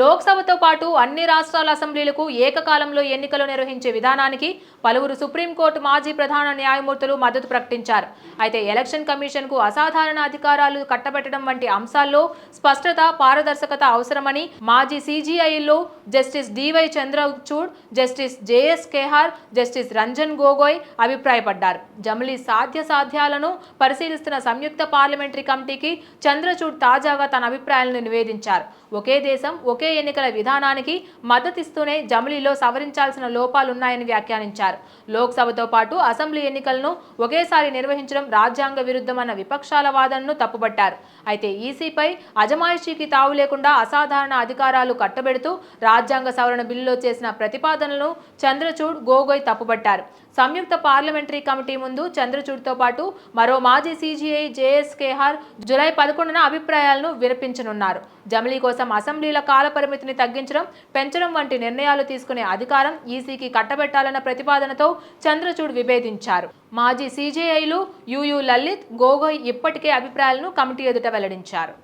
లోక్సభతో పాటు అన్ని రాష్ట్రాల అసెంబ్లీలకు ఏకకాలంలో ఎన్నికలు నిర్వహించే విధానానికి పలువురు సుప్రీంకోర్టు మాజీ ప్రధాన న్యాయమూర్తులు మద్దతు ప్రకటించారు. అయితే ఎలక్షన్ కమిషన్కు అసాధారణ అధికారాలు కట్టబెట్టడం వంటి అంశాల్లో స్పష్టత పారదర్శకత అవసరమని మాజీ సీజీఐలో justice DY Chandrachud justice JS Khehar justice Ranjan Gogoi అభిప్రాయపడ్డారు. జమిలీ సాధ్య సాధ్యాలను పరిశీలిస్తున్న సంయుక్త పార్లమెంటరీ కమిటీకి చంద్రచూడ్ తాజాగా తన అభిప్రాయాలను నివేదించారు. ఒకే దేశం ఒకే ఎన్నికల విధానానికి మద్దతిస్తూనే జమిలీలో సవరించాల్సిన లోపాలున్నాయని వ్యాఖ్యానించారు. లోక్సభతో పాటు అసెంబ్లీ ఎన్నికలను ఒకేసారి నిర్వహించడం రాజ్యాంగ విరుద్ధమన్న విపక్షాల వాదనను తప్పుబట్టారు. అయితే ఈసీపై అజమాయిషీకి తావు లేకుండా అసాధారణ అధికారాలు కట్టబెడుతూ రాజ్యాంగ సవరణ బిల్లులో చేసిన ప్రతిపాదనలను చంద్రచూడ్ గోగోయ్ తప్పుబట్టారు. సంయుక్త పార్లమెంటరీ కమిటీ ముందు చంద్రచూడ్తో పాటు మరో మాజీ సీజీఐ జేఎస్ కేహార్ జులై పదకొండున అభిప్రాయాలను వినిపించనున్నారు జమిలీ కోసం అసెంబ్లీల కాలపరిమితిని తగ్గించడం పెంచడం వంటి నిర్ణయాలు తీసుకునే అధికారం ఈసీకి కట్టబెట్టాలన్న ప్రతిపాదనతో చంద్రచూడ్ విభేదించారు. మాజీ సీజేఐలు యుయు లలిత్ గోగోయ్ ఇప్పటికే అభిప్రాయాలను కమిటీ ఎదుట వెల్లడించారు.